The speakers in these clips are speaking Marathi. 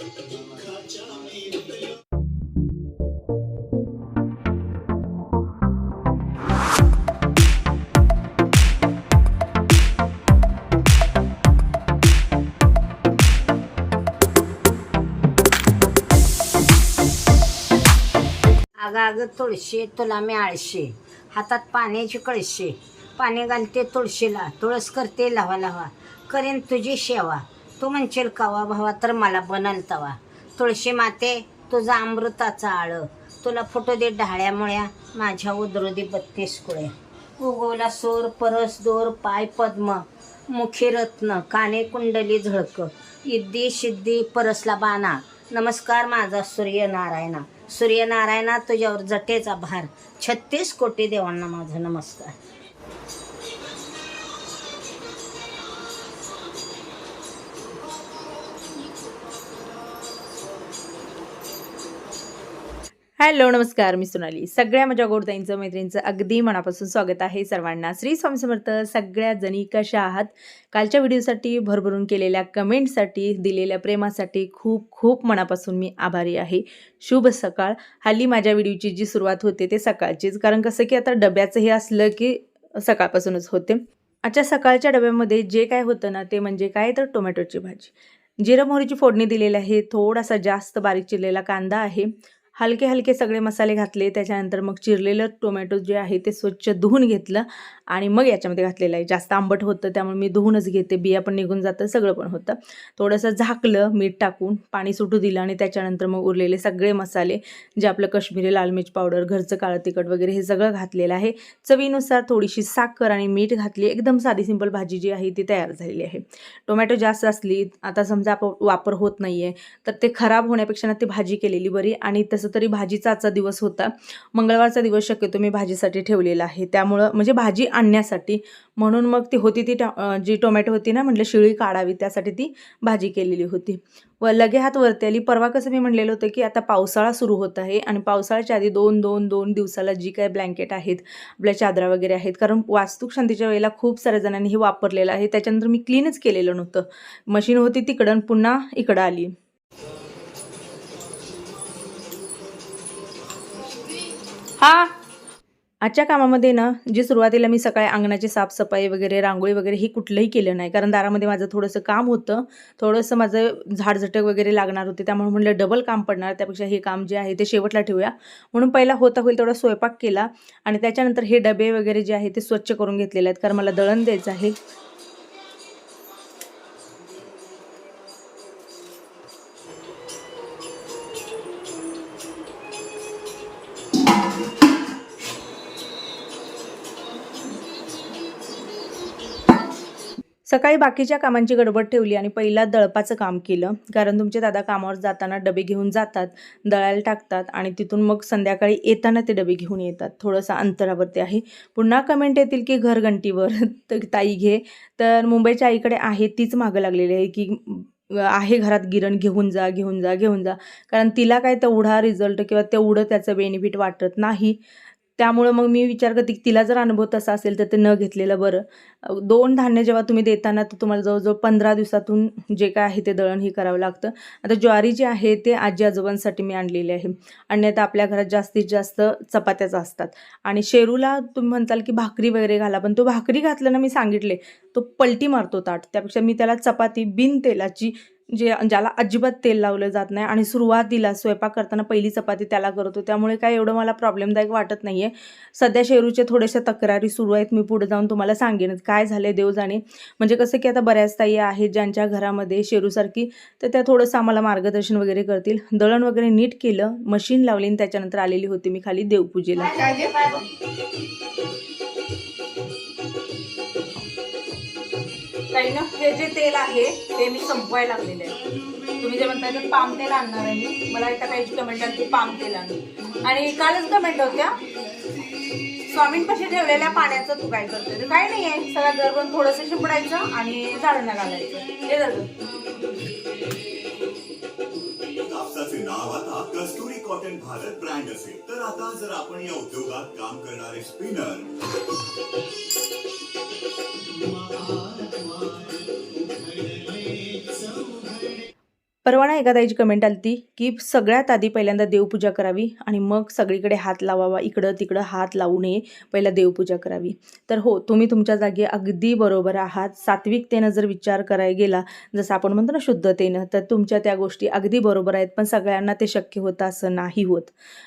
अगं अगं तुळशी तुला मी आळशी. हातात पाण्याची कळशी. पाणी घालते तुळशीला. तुळस करते लावा लावा करेन तुझी सेवा. तू म्हणशील कवा भावा तर मला बनल तवा. तुळशी माते तुझा अमृताचा आळ. तुला फुटू दे ढाळ्यामुळ्या माझ्या उदरुदी बत्तीस कुळे. उगवला सोर परस दोर पाय पद्म मुखी रत्न काने कुंडली झळक. इद्दी सिद्धी परसला बाणा. नमस्कार माझा सूर्यनारायणा. सूर्यनारायणा तुझ्यावर जटेचा भार. छत्तीस कोटी देवांना माझा नमस्कार. हॅलो नमस्कार. मी सोनाली. सगळ्या माझ्या गोडताईंचं मैत्रिणींचं अगदी मनापासून स्वागत आहे सर्वांना. श्री स्वामी समर्थ सगळ्या जणी कशा आहात? कालच्या व्हिडिओसाठी भरभरून केलेल्या कमेंटसाठी दिलेल्या प्रेमासाठी खूप खूप मनापासून मी आभारी आहे. शुभ सकाळ. हल्ली माझ्या व्हिडिओची जी सुरुवात होते ते सकाळचीच. कारण कसं की आता डब्याचं हे असलं की सकाळपासूनच होते. आजच्या सकाळच्या डब्यामध्ये जे काय होतं ना ते म्हणजे काय? तर टोमॅटोची भाजी. जिरं मोहरीची फोडणी दिलेली आहे. थोडासा जास्त बारीक चिरलेला कांदा आहे. हलके हलके सगळे मसाले घातले त्याच्यानंतर मग चिरलेलं टोमॅटो जे आहे ते स्वच्छ धुवून घेतलं आणि मग याच्यामध्ये घातलेलं आहे. जास्त आंबट होतं त्यामुळे मी धुवूनच घेते. बिया पण निघून जातं सगळं पण होतं. थोडंसं झाकलं मीठ टाकून पाणी सुटू दिलं आणि त्याच्यानंतर मग उरलेले सगळे मसाले जे आपलं कश्मीरी लाल मिरच पावडर घरचं काळं तिखट वगैरे हे सगळं घातलेलं आहे. चवीनुसार थोडीशी साखर आणि मीठ घातली. एकदम साधी सिंपल भाजी जी आहे ती तयार झालेली आहे. टोमॅटो जास्त असली आता समजा वापर होत नाही आहे तर ते खराब होण्यापेक्षा ना ती भाजी केलेली बरी आणि तसं तरी भाजीचा आजचा दिवस होता. मंगळवारचा दिवस शक्यतो मी भाजीसाठी ठेवलेला आहे. त्यामुळं म्हणजे भाजी आणण्यासाठी. म्हणून मग ती होती ती टा- जी टोमॅटो होती ना म्हटलं शिळी काढावी त्यासाठी ती भाजी केलेली होती. व लगे हात वरती आली. परवा कसं मी म्हणलेलं होतं की आता पावसाळा सुरू होत आहे आणि पावसाळ्याच्या आधी दोन दोन दोन दिवसाला जी काय ब्लँकेट आहेत आपल्या चादरा वगैरे आहेत. कारण वास्तुक शांतीच्या वेळेला खूप साऱ्या जणांनी हे वापरलेलं आहे. त्याच्यानंतर मी क्लीनच केलेलं नव्हतं. मशीन होती तिकडं पुन्हा इकडं आली. हा. आजच्या कामामध्ये ना जी सुरुवातीला मी सकाळी अंगणाची साफसफाई वगैरे रांगोळी वगैरे ही कुठलंही केलं नाही. कारण दारामध्ये माझं थोडंसं काम होतं. थोडंसं माझं झाडझटक वगैरे लागणार होते. त्यामुळे म्हणलं डबल काम पडणार. त्यापेक्षा हे काम जे आहे ते शेवटला ठेवूया. म्हणून पहिला होता होईल तेवढा स्वयंपाक केला. आणि त्याच्यानंतर हे डबे वगैरे जे आहे ते स्वच्छ करून घेतलेले आहेत. कारण मला दळण द्यायचं आहे. सकाळी बाकीच्या कामांची गडबड ठेवली आणि पहिला दळपाचं काम केलं. कारण तुमचे दादा कामावर जाताना डबे घेऊन जातात दळायला टाकतात आणि तिथून मग संध्याकाळी येताना ते डबे घेऊन येतात. थोडंसं अंतरावरती आहे. पुन्हा कमेंट येतील की घरघंटीवर. तर ताई घे. तर मुंबईच्या आईकडे आहे तीच मागं लागलेली आहे की आहे घरात गिरण घेऊन जा घेऊन जा घेऊन जा. कारण तिला काय तेवढा रिझल्ट किंवा तेवढं त्याचं बेनिफिट वाटत नाही. त्यामुळं मग मी विचार करते की तिला जर अनुभव तसा असेल तर ते न घेतलेलं बरं. दोन धान्य जेव्हा तुम्ही देताना तर तुम्हाला जवळजवळ पंधरा दिवसातून जे काय आहे ते दळण हे करावं लागतं. आता ज्वारी जी आहे ते आजी आजोबांसाठी मी आणलेली आहे. अन्यथा आपल्या घरात जास्तीत जास्त चपात्याच असतात. आणि शेरूला तुम्ही म्हणताल की भाकरी वगैरे घाला पण तो भाकरी घातलं ना मी सांगितले तो पलटी मारतो ताट. त्यापेक्षा मी त्याला चपाती बिन तेलाची जे ज्याला अजिबात तेल लावलं जात नाही आणि सुरुवातीला स्वयंपाक करताना पहिली चपाती त्याला करतो त्यामुळे काय एवढं मला प्रॉब्लेमदायक वाटत नाही आहे सध्या शेरूचे थोड्याशा तक्रारी सुरू आहेत. मी पुढे जाऊन तुम्हाला सांगेनच काय झालं देव जाणे. म्हणजे कसं की आता बऱ्याच ताई आहेत ज्यांच्या घरामध्ये शेरूसारखी तर त्या थोडंसं आम्हाला मार्गदर्शन वगैरे करतील. दळण वगैरे नीट केलं मशीन लावली आणि त्याच्यानंतर आलेली होती मी खाली देवपूजेला. काही ना हे जे तेल आहे ते मी संपवायला लागलेलं आहे. तुम्ही जे म्हणताय तर पाम तेल आणणार आहे मी. मला एका काही कमेंट आली की पाम तेल आणून आणि कालच कमेंट होत्या स्वामींपाशी ठेवलेल्या पाण्याचं तू काय करते काय नाही आहे सगळं गरबन थोडंसं शिंपडायचं आणि झाडांना घालायचं. हे झालं. कापसाचे नाव आता कस्तुरी कॉटन भारत ब्रँड असेल. तर आता जर आपण या उद्योगात काम करणारे स्पिनर परवाना ना याची कमेंट आली ती की सगळ्यात आधी पहिल्यांदा देवपूजा करावी आणि मग सगळीकडे हात लावावा इकडं तिकडं हात लावू नये पहिला देवपूजा करावी. तर हो तुम्ही तुमच्या जागी अगदी बरोबर आहात. सात्विकतेनं जर विचार करायला गेला जसं आपण म्हणतो ना शुद्धतेनं तर तुमच्या त्या गोष्टी अगदी बरोबर आहेत पण सगळ्यांना ते शक्य होतं असं नाही होत.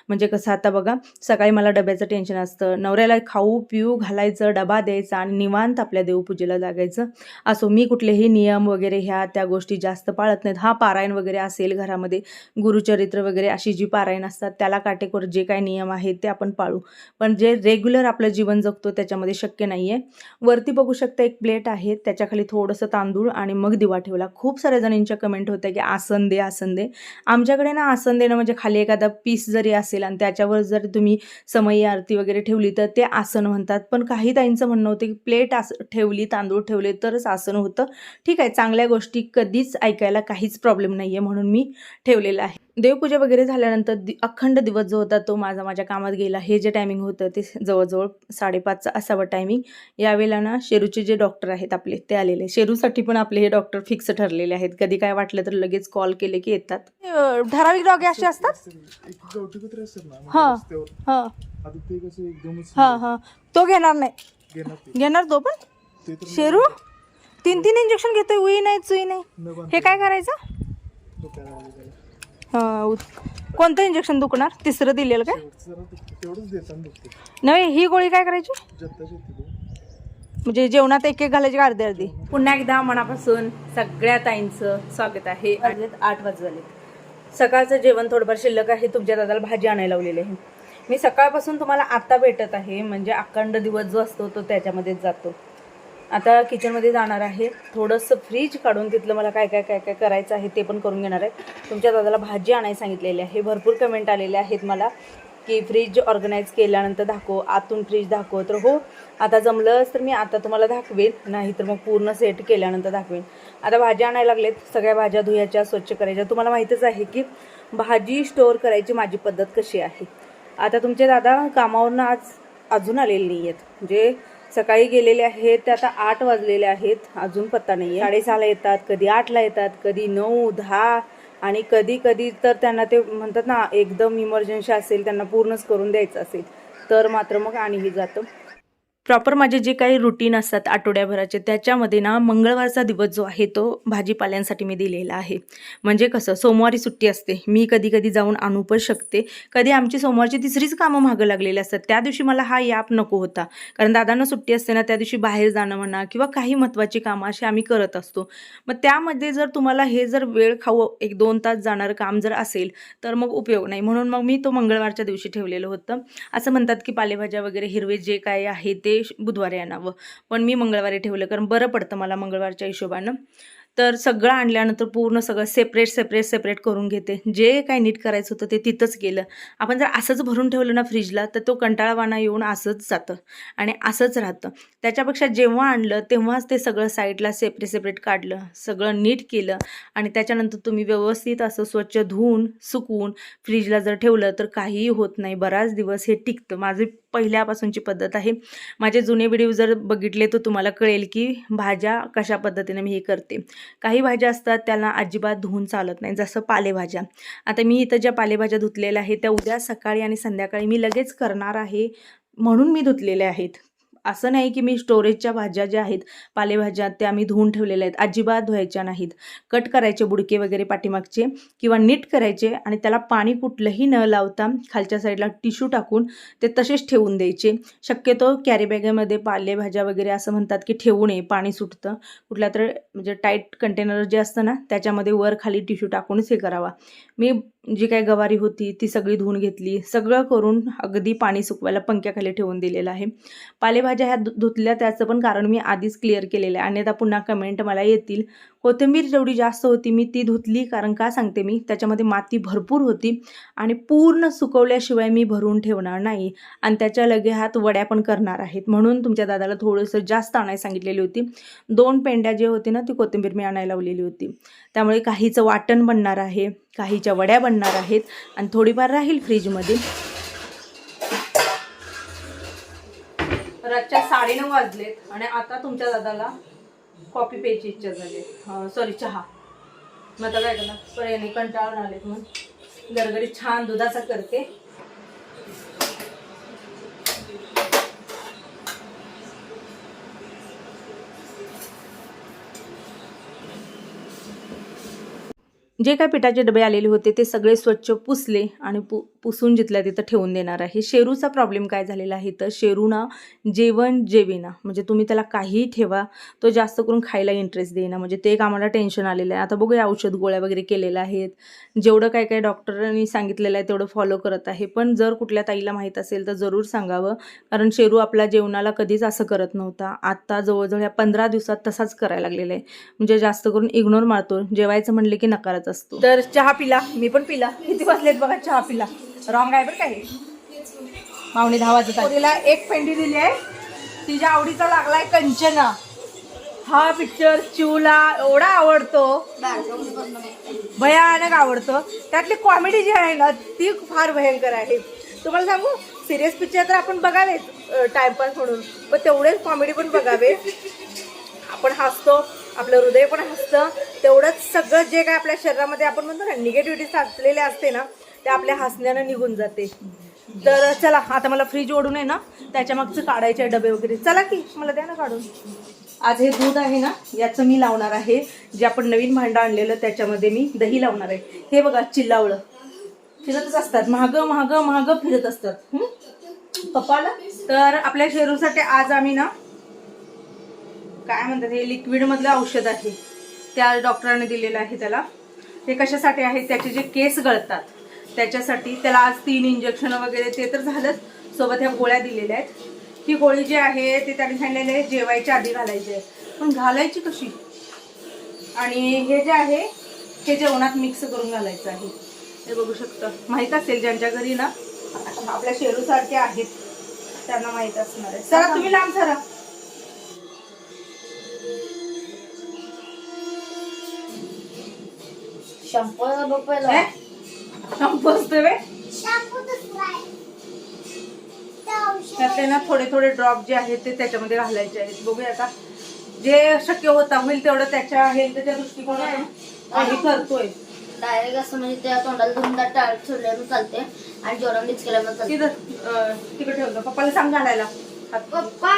म्हणजे कसं आता बघा सकाळी मला डब्याचं टेन्शन असतं. नवऱ्याला खाऊ पिऊ घालायचं डबा द्यायचा आणि निवांत आपल्या देवपूजेला जागायचं असो मी कुठलेही नियम वगैरे ह्या त्या गोष्टी जास्त पाळत नाहीत. हा पारायण वगैरे असेल घरामध्ये गुरुचरित्र वगैरे अशी जी पारायण असतात त्याला काटेकोर जे काही नियम आहेत ते आपण पाळू. पण जे रेग्युलर आपलं जीवन जगतो त्याच्यामध्ये शक्य नाही आहे वरती बघू शकता एक प्लेट आहे त्याच्याखाली थोडंसं तांदूळ आणि मग दिवा ठेवला. खूप साऱ्या जणींच्या कमेंट होत्या की आसन दे आसन दे. आमच्याकडे ना आसन देणं म्हणजे खाली एखादा पीस जरी असेल आणि त्याच्यावर जर तुम्ही समयी आरती वगैरे ठेवली तर ते आसन म्हणतात. पण काही ताईंचं म्हणणं होतं की प्लेट आस ठेवली तांदूळ ठेवले तरच आसन होतं. ठीक आहे चांगल्या गोष्टी कधीच ऐकायला काहीच प्रॉब्लेम नाही आहे म्हणून मी ठेवलेलं आहे. देवपूजा वगैरे झाल्यानंतर दि अखंड दिवस जो होता तो माझा माझ्या कामात गेला. हे जे टायमिंग होतं ते जवळजवळ साडेपाचचं असावं टायमिंग यावेळेला ना शेरूचे जे डॉक्टर आहेत आपले ते आलेले. शेरूसाठी पण आपले हे डॉक्टर फिक्स ठरलेले आहेत. कधी काय वाटलं तर लगेच कॉल केले की येतात. ठराविक डॉगे असे असतात? हा. हां ते कसं एकदमच हां हां. तो घेणार नाही. घेणार ते पण? शेरू? तीन तीन इंजेक्शन घेतोय उई नाही चुई नाही. हे काय करायचं? कोणतं इंजेक्शन दुखणार? तिसरं दिलेलं काय? नाही नव्हे ही गोळी काय करायची? म्हणजे जेवणात एक एक घालायची अर्धी अर्धी? पुन्हा एकदा मनापासून सगळ्या ताईंचं स्वागत आहे. वाजलेत आठ वाजले सकाळचं जेवण थोडंफार शिल्लक आहे. तुमच्या दादाला भाजी आणायला लावलेली आहे. मी सकाळपासून तुम्हाला आता भेटत आहे. म्हणजे अखंड दिवस जो असतो तो त्याच्यामध्येच जातो. आता किचनमध्ये जाणार आहे. थोडंसं फ्रीज काढून तिथलं मला काय काय काय काय करायचं आहे ते पण करून घेणार आहे. तुमच्या दादाला भाजी आणायला सांगितलेली आहे. भरपूर कमेंट आलेले आहेत मला की फ्रीज ऑर्गनाईज केल्यानंतर दाखव आतून फ्रीज दाखव. तर हो आता जमलंच तर मी आता तुम्हाला दाखवेन नाही तर मग पूर्ण सेट केल्यानंतर दाखवेन. आता भाज्या आणायला लागलेत. सगळ्या भाज्या धुयाच्या स्वच्छ करायच्या. तुम्हाला माहीतच आहे की भाजी स्टोअर करायची माझी पद्धत कशी आहे. आता तुमचे दादा कामावरनं आज अजून आलेले नाही आहेत म्हणजे सकाळी गेलेले आहेत ते आता आठ वाजलेले आहेत अजून पत्ता नाही आहे साडेसहाला येतात कधी आठला येतात कधी नऊ दहा आणि कधी कधी तर त्यांना ते म्हणतात ना एकदम इमर्जन्सी असेल त्यांना पूर्णच करून द्यायचं असेल. तर मात्र मग आणिही जातं. प्रॉपर माझे जे काही रुटीन असतात आठवड्याभराचे त्याच्यामध्ये ना मंगळवारचा दिवस जो आहे तो भाजीपाल्यांसाठी मी दिलेला आहे. म्हणजे कसं सोमवारी सुट्टी असते मी कधी कधी जाऊन आणू पण शकते. कधी आमची सोमवारची तिसरीच कामं मागं लागलेली असतात त्या दिवशी मला हा याप नको होता. कारण दादांना सुट्टी असते ना त्या दिवशी बाहेर जाणं म्हणा किंवा काही महत्त्वाची कामं अशी आम्ही करत असतो. मग त्यामध्ये जर तुम्हाला हे जर वेळ खाऊ एक दोन तास जाणारं काम जर असेल तर मग उपयोग नाही. म्हणून मग मी तो मंगळवारच्या दिवशी ठेवलेलं होतं. असं म्हणतात की पालेभाज्या वगैरे हिरवे जे काय आहे ते बुधवारी आणावं. पण मी मंगळवारी ठेवलं कारण बरं पडतं मला मंगळवारच्या हिशोबानं. तर सगळं आणल्यानंतर पूर्ण सगळं सेपरेट सेपरेट सेपरेट करून घेते. जे काही नीट करायचं होतं ते तिथंच केलं आपण जर असंच भरून ठेवलं ना फ्रीजला तर तो कंटाळावाना येऊन असंच जातं आणि असंच राहतं. त्याच्यापेक्षा जेव्हा आणलं तेव्हाच ते सगळं साईडला सेपरेट सेपरेट काढलं. सगळं नीट केलं आणि त्याच्यानंतर तुम्ही व्यवस्थित असं स्वच्छ धुवून सुकवून फ्रीजला जर ठेवलं तर काहीही होत नाही. बराच दिवस हे टिकतं. माझे पहिल्यापासूनची पद्धत आहे. माझे जुने व्हिडिओ जर बघितले तर तुम्हाला कळेल की भाज्या कशा पद्धतीने मी हे करते. काही भाज्या असतात त्याला अजिबात धुवून चालत नाही जसं पालेभाज्या. आता मी इथं ज्या पालेभाज्या धुतलेल्या आहेत त्या उद्या सकाळी आणि संध्याकाळी मी लगेच करणार आहे म्हणून मी धुतलेल्या आहेत. असं नाही की मी स्टोरेजच्या भाज्या ज्या आहेत पालेभाज्या त्या मी धुवून ठेवलेल्या आहेत अजिबात धुवायच्या नाहीत. कट करायचे बुडके वगैरे पाठीमागचे किंवा नीट करायचे आणि त्याला पाणी कुठलंही न लावता खालच्या साईडला टिश्यू टाकून ते तसेच ठेवून द्यायचे. शक्यतो कॅरीबॅगेमध्ये पालेभाज्या वगैरे असं म्हणतात की ठेवू नये पाणी सुटतं. कुठल्या तर म्हणजे टाईट कंटेनर जे असतं ना त्याच्यामध्ये वर खाली टिश्यू टाकूनच हे करावा. मी जी काही गवारी होती ती सगळी धुवून घेतली. सगळं करून अगदी पाणी सुकवायला पंख्याखाली ठेवून दिलेलं आहे. पालेभाज्या ह्या धु धुतल्या त्याचं पण कारण मी आधीच क्लिअर केलेलं आहे. अन्यथा पुन्हा कमेंट मला येतील. कोथिंबीर जेवढी जास्त होती मी ती धुतली कारण का सांगते मी? त्याच्यामध्ये माती भरपूर होती आणि पूर्ण सुकवल्याशिवाय मी भरून ठेवणार नाही. आणि त्याच्या लगे हात वड्या पण करणार आहेत. म्हणून तुमच्या दादाला थोडंसं जास्त आणायला सांगितलेली होती. दोन पेंड्या जे होती ना ती कोथिंबीर मी आणायला लावलेली होती. त्यामुळे काहीचं वाटण बनणार आहे. काहीच्या वड्या बनणार आहेत. आणि थोडीफार राहील फ्रीजमध्ये रातच्या साडेनऊ वाजलेत. आणि आता तुमच्या दादाला कॉफी प्यायची इच्छा झाली. सॉरी चहा. मग आता काय करणार? पर्यायने कंटाळून आलेत म्हणून. गरगरी छान दुधाचा करते. जे काय पिठाचे डबे आलेले होते ते सगळे स्वच्छ पुसले आणि पु पुसून जिथल्या तिथं ठेवून देणार आहे. शेरूचा प्रॉब्लेम काय झालेला आहे तर शेरूना जेवण जेवेना. म्हणजे तुम्ही त्याला काहीही ठेवा तो जास्त करून खायला इंटरेस्ट देईना. म्हणजे ते एक आम्हाला टेन्शन आलेलं आहे. आता बघूया औषध गोळ्या वगैरे केलेल्या आहेत. जेवढं काय काय डॉक्टरांनी सांगितलेलं आहे तेवढं फॉलो करत आहे. पण जर कुठल्या ताईला माहीत असेल तर जरूर सांगावं. कारण शेरू आपल्या जेवणाला कधीच असं करत नव्हता. आत्ता जवळजवळ ह्या पंधरा दिवसात तसाच करायला लागलेला आहे. म्हणजे जास्त करून इग्नोर मारतो. जेवायचं म्हणले की नकारच असतो. तर चहा पिला. मी पण पिला. किती वाजलेत बघा चहा पिला. रॉंग आहे बरं काय मावणे दहा वाजता आहे तिला एक पेंडी दिली आहे. तिच्या आवडीचा लागलाय कंचना. हा पिक्चर चिवला एवढा आवडतो. भयानक आवडतो. त्यातली कॉमेडी जी आहे ना ती फार भयंकर आहे. तुम्हाला सांगू सिरियस पिक्चर तर आपण बघावेच टाइमपास म्हणून. पण तेवढेच कॉमेडी पण बघावे आपण हसतो आपलं हृदय पण हसतं. तेवढंच सगळं जे काय आपल्या शरीरामध्ये आपण म्हणतो ना निगेटिव्हिटी साचलेले असते ना ते आपल्या हसण्यानं निघून जाते. तर चला आता मला फ्रीज ओढून आहे ना त्याच्या मागचं काढायचे डबे वगैरे. चला की मला द्या ना काढून. आज हे दूध आहे ना याचं मी लावणार आहे. जे आपण नवीन भांडं आणलेलं त्याच्यामध्ये मी दही लावणार आहे. हे बघा चिल्लावळं. फिरतच असतात. महाग महाग महाग फिरत असतात. पप्पाला? तर आपल्या शेरूसाठी आज आम्ही ना काय म्हणतात हे लिक्विडमधलं औषध आहे. त्या डॉक्टरांनी दिलेलं आहे त्याला. ते कशासाठी आहे? त्याचे जे केस गळतात. त्याच्यासाठी त्याला आज तीन इंजेक्शन वगैरे ते तर झालंच. सोबत ह्या गोळ्या दिलेल्या आहेत. ही गोळी जी आहे ते त्यांनी सांगितलेले आहे जेवायच्या आधी घालायची आहे. पण घालायची कशी? आणि हे जे आहे हे जेवणात मिक्स करून घालायचं आहे. हे बघू शकता. माहीत असेल ज्यांच्या घरी ना आपल्या शेरूसारखे आहेत. त्यांना माहीत असणार आहे. सरा तुम्ही लांब सरा शंपू बघ हे? शॅम्पू असतो ना थोडे थोडे ड्रॉप जे आहेत ते त्याच्यामध्ये घालायचे आहेत. बघूया आता. जे शक्य होता होईल तेवढं त्याच्या हेल्थच्या दृष्टिकोनातून आम्ही करतोय. डायरेक्ट असं म्हणजे त्या तोंडाला त्या टाळत ठेवल्यानं चालते आणि जोरात मिक्स केल्यानं चालते तिकडे ठेवलं. पप्पाला सांग घालायला. पप्पा!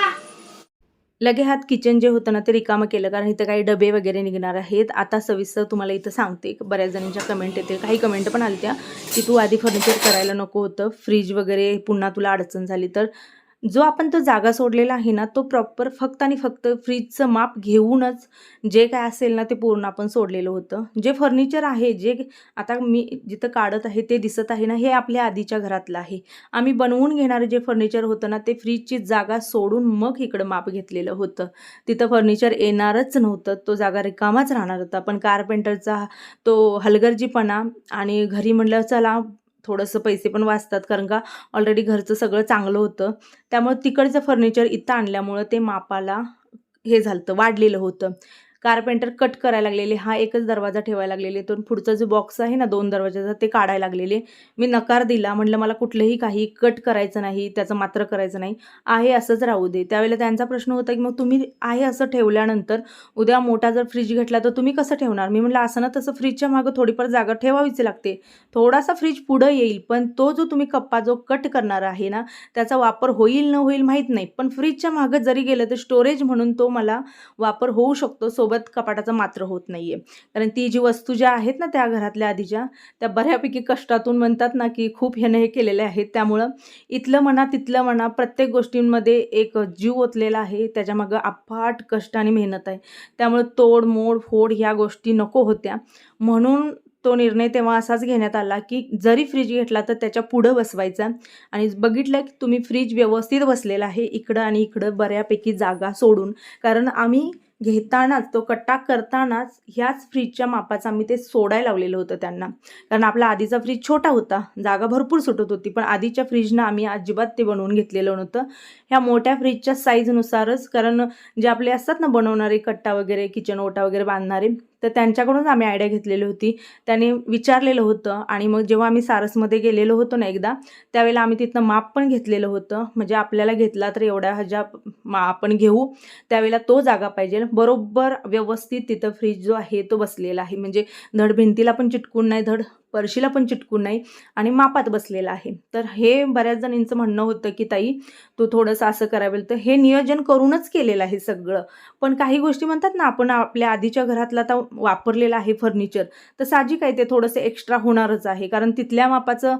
लगे हात किचन जे होतं ना ते रिकामं केलं. कारण इथं काही डबे वगैरे निघणार आहेत. आता सविस्तर तुम्हाला इथं सांगते. बऱ्याच जणांच्या कमेंट येतील. काही कमेंट पण आल्या की तू आधी फर्निचर करायला नको होतं. फ्रीज वगैरे पुन्हा तुला अडचण झाली तर जो आपण तो जागा सोडलेला आहे ना तो प्रॉपर फक्त आणि फक्त फ्रीजचं माप घेऊनच जे काय असेल ना ते पूर्ण आपण सोडलेलं होतं. जे फर्निचर आहे जे आता मी जिथं काढत आहे ते दिसत आहे ना हे आपल्या आधीच्या घरातलं आहे. आम्ही बनवून घेणारं जे फर्निचर होतं ना ते फ्रीजची जागा सोडून मग इकडं माप घेतलेलं होतं. तिथं फर्निचर येणारच नव्हतं तो जागा रिकामाच राहणार होता. पण कारपेंटरचा तो हलगर्जीपणा आणि घरी म्हटलं चला थोडंसं पैसे पण वाचतात कारण का ऑलरेडी घरचं सगळं चांगलं होतं. त्यामुळे तिकडचं फर्निचर इथं आणल्यामुळं ते मापाला हे झालं वाढलेलं होतं. कारपेंटर कट करायला लागलेले हा एकच दरवाजा ठेवायला लागलेले तर पुढचा जो बॉक्स आहे ना दोन दरवाजाचा ते काढायला लागलेले. मी नकार दिला म्हटलं मला कुठलंही काही कट करायचं नाही त्याचं मात्र करायचं नाही. आहे असंच राहू दे. त्यावेळेला त्यांचा प्रश्न होता की मग तुम्ही आहे असं ठेवल्यानंतर उद्या मोठा जर फ्रीज घेतला तर तुम्ही कसं ठेवणार? मी म्हटलं असं ना तसं फ्रीजच्या मागं थोडीफार जागा ठेवावीच लागते. थोडासा फ्रीज पुढं येईल पण तो जो तुम्ही कप्पा जो कट करणार आहे ना त्याचा वापर होईल न होईल माहीत नाही. पण फ्रीजच्या मागं जरी गेलं तर स्टोरेज म्हणून तो मला वापर होऊ शकतो. सोबत कपाटाचा मात्र होत नाही आहे कारण ती जी वस्तू ज्या आहेत ना त्या घरातल्या आधीच्या त्या बऱ्यापैकी कष्टातून म्हणतात ना की खूप ह्याने हे केलेले आहेत. त्यामुळं इथलं म्हणा तिथलं म्हणा प्रत्येक गोष्टींमध्ये एक जीव ओतलेला आहे. त्याच्यामागं अफाट कष्ट आणि मेहनत आहे. त्यामुळं तोड मोड फोड ह्या गोष्टी नको होत्या. म्हणून तो निर्णय तेव्हा असाच घेण्यात आला की जरी फ्रीज घेतला तर त्याच्या पुढं बसवायचा. आणि बघितलं की तुम्ही फ्रीज व्यवस्थित बसलेला आहे इकडं आणि इकडं बऱ्यापैकी जागा सोडून. कारण आम्ही घेतानाच तो कट्टा करतानाच ह्याच फ्रीजच्या मापाचं आम्ही ते सोडायला लावलेलं होतं त्यांना. कारण आपला आधीचा फ्रीज छोटा होता जागा भरपूर सुटत होती पण आधीच्या फ्रीजनं आम्ही अजिबात ते बनवून घेतलेलं नव्हतं. ह्या मोठ्या फ्रीजच्या साईजनुसारच कारण जे आपले असतात ना बनवणारे कट्टा वगैरे किचन ओटा वगैरे बांधणारे तर त्यांच्याकडून आम्ही आयडिया घेतलेली होती. त्याने विचारलेलं होतं आणि मग जेव्हा आम्ही सारसमध्ये गेलेलो होतो ना एकदा त्यावेळेला आम्ही तिथनं माप पण घेतलेलं होतं. म्हणजे आपल्याला घेतला तर एवढ्या हजा मा आपण घेऊ. त्यावेळेला तो जागा पाहिजे. बरोबर व्यवस्थित तिथं फ्रीज जो आहे तो बसलेला आहे. म्हणजे धड भिंतीला पण चिटकून नाही धड परशीला पण चिटकून नाही आणि मापात बसलेला आहे. तर हे बऱ्याच जणींचं म्हणणं होतं की ताई तू थोडंसं असं करावेल. तर हे नियोजन करूनच केलेलं आहे सगळं. पण काही गोष्टी म्हणतात ना आपण आपल्या आधीच्या घरातलं आता वापरलेलं आहे फर्निचर तर साहजिक आहे ते थोडंसं एक्स्ट्रा होणारच आहे. कारण तिथल्या मापाचं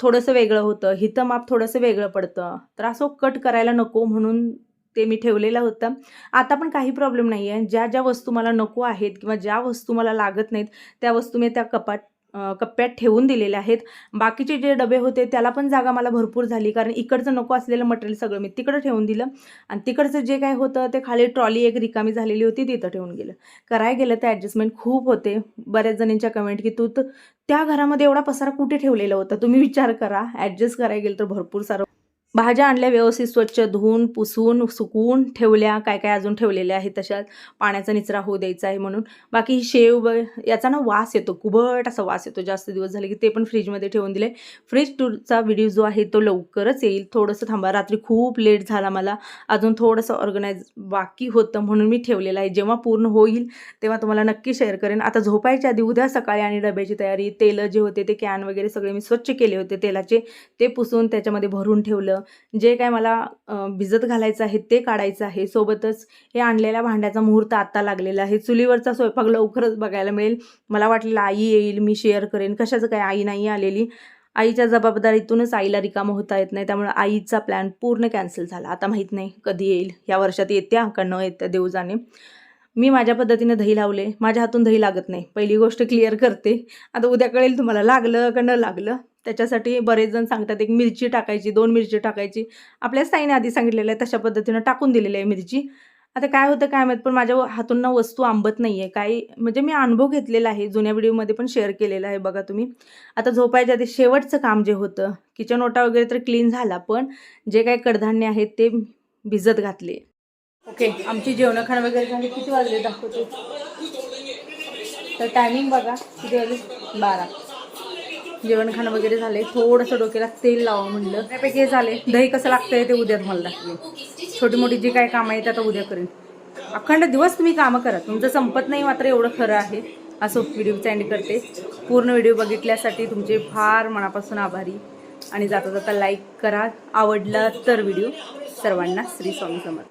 थोडंसं वेगळं होतं हिथं माप थोडंसं वेगळं पडतं. तर असं कट करायला नको म्हणून ते मी ठेवलेलं होतं. आता पण काही प्रॉब्लेम नाही आहे ज्या ज्या वस्तू मला नको आहेत किंवा ज्या वस्तू मला लागत नाहीत त्या वस्तू मी त्या कपाट कप्प्यात ठेवून दिलेले आहेत. बाकीचे जे डबे होते त्याला पण जागा मला भरपूर झाली. कारण इकडचं नको असलेलं मटेरियल सगळं मी तिकडं ठेवून दिलं. आणि तिकडचं जे काय होतं ते खाली ट्रॉली एक रिकामी झालेली होती तिथं ठेवून गेलं. कराय गेलं तर ॲडजस्टमेंट खूप होते. बऱ्याच जणींच्या कमेंट की तू तर त्या घरामध्ये एवढा पसारा कुठे ठेवलेला होता? तुम्ही विचार करा. ॲडजस्ट करायला गेलं तर भरपूर सारं भाज्या आणल्या व्यवस्थित स्वच्छ धुवून पुसून सुकवून ठेवल्या. काय काय अजून ठेवलेल्या आहेत तशात? पाण्याचा निचरा होऊ द्यायचा आहे म्हणून. बाकी शेव याचा ना वास येतो. कुबट असा वास येतो. जास्त दिवस झाले की ते पण फ्रीजमध्ये ठेवून दिले. फ्रीज टूरचा व्हिडिओ जो आहे तो लवकरच येईल. थोडंसं थांबा. रात्री खूप लेट झाला मला. अजून थोडंसं ऑर्गनाईज बाकी होतं म्हणून मी ठेवलेलं आहे. जेव्हा पूर्ण होईल तेव्हा तुम्हाला नक्की शेअर करेन. आता झोपायच्या आधी उद्या सकाळी आणि डब्याची तयारी तेलं जे होते ते कॅन वगैरे सगळे मी स्वच्छ केले होते. तेलाचे. ते पुसून त्याच्यामध्ये भरून ठेवलं. जे काय मला भिजत घालायचं आहे ते काढायचं आहे. सोबतच हे आणलेल्या भांड्याचा मुहूर्त आत्ता लागलेला आहे. चुलीवरचा स्वयंपाक लवकरच बघायला मिळेल. मला वाटलेलं आई येईल मी शेअर करेन. कशाचं काय आई नाही आलेली. आईच्या जबाबदारीतूनच आईला रिकामं होता येत नाही. त्यामुळे आईचा प्लॅन पूर्ण कॅन्सल झाला. आता माहीत नाही कधी येईल. या वर्षात येत्या का न येत्या देव जाणे मी माझ्या पद्धतीने दही लावले. माझ्या हातून दही लागत नाही. पहिली गोष्ट क्लिअर करते. आता उद्या कळेल तुम्हाला लागलं का न लागलं. त्याच्यासाठी बरेच जण सांगतात एक मिरची टाकायची दोन मिरची टाकायची. आपल्याच ताईने आधी सांगितलेलं आहे तशा पद्धतीनं टाकून दिलेली आहे मिरची. आता काय होतं काय माहीत पण माझ्या हातून ना वस्तू आंबत नाही आहे काही म्हणजे मी अनुभव घेतलेला आहे जुन्या व्हिडिओमध्ये पण शेअर केलेला आहे बघा तुम्ही. आता झोपायच्या आधी शेवटचं काम जे होतं किचन ओटा वगैरे तर क्लीन झाला पण जे काही कडधान्य आहेत ते भिजत घातले. ओके आमची जेवणं खाणं वगैरे झाली. किती वाजले दाखवते. तर टायमिंग बघा किती वाजले? बारा. जेवण खाणं वगैरे झाले थोडंसं डोक्याला तेल लावा म्हणलं. त्यापैकी हे झाले दही कसं लागतंय ते उद्या तुम्हाला दाखवेन. छोटी मोठी जी काय कामं आहेत आता उद्या करेन. अखंड दिवस तुम्ही कामं करा. तुमचं संपत नाही मात्र एवढं खरं आहे. असं व्हिडिओचा एंड करते. पूर्ण व्हिडिओ बघितल्यासाठी तुमचे फार मनापासून आभारी. आणि जाता जाता लाईक करा. आवडला तर व्हिडिओ सर्वांना श्री स्वामी समर्थ.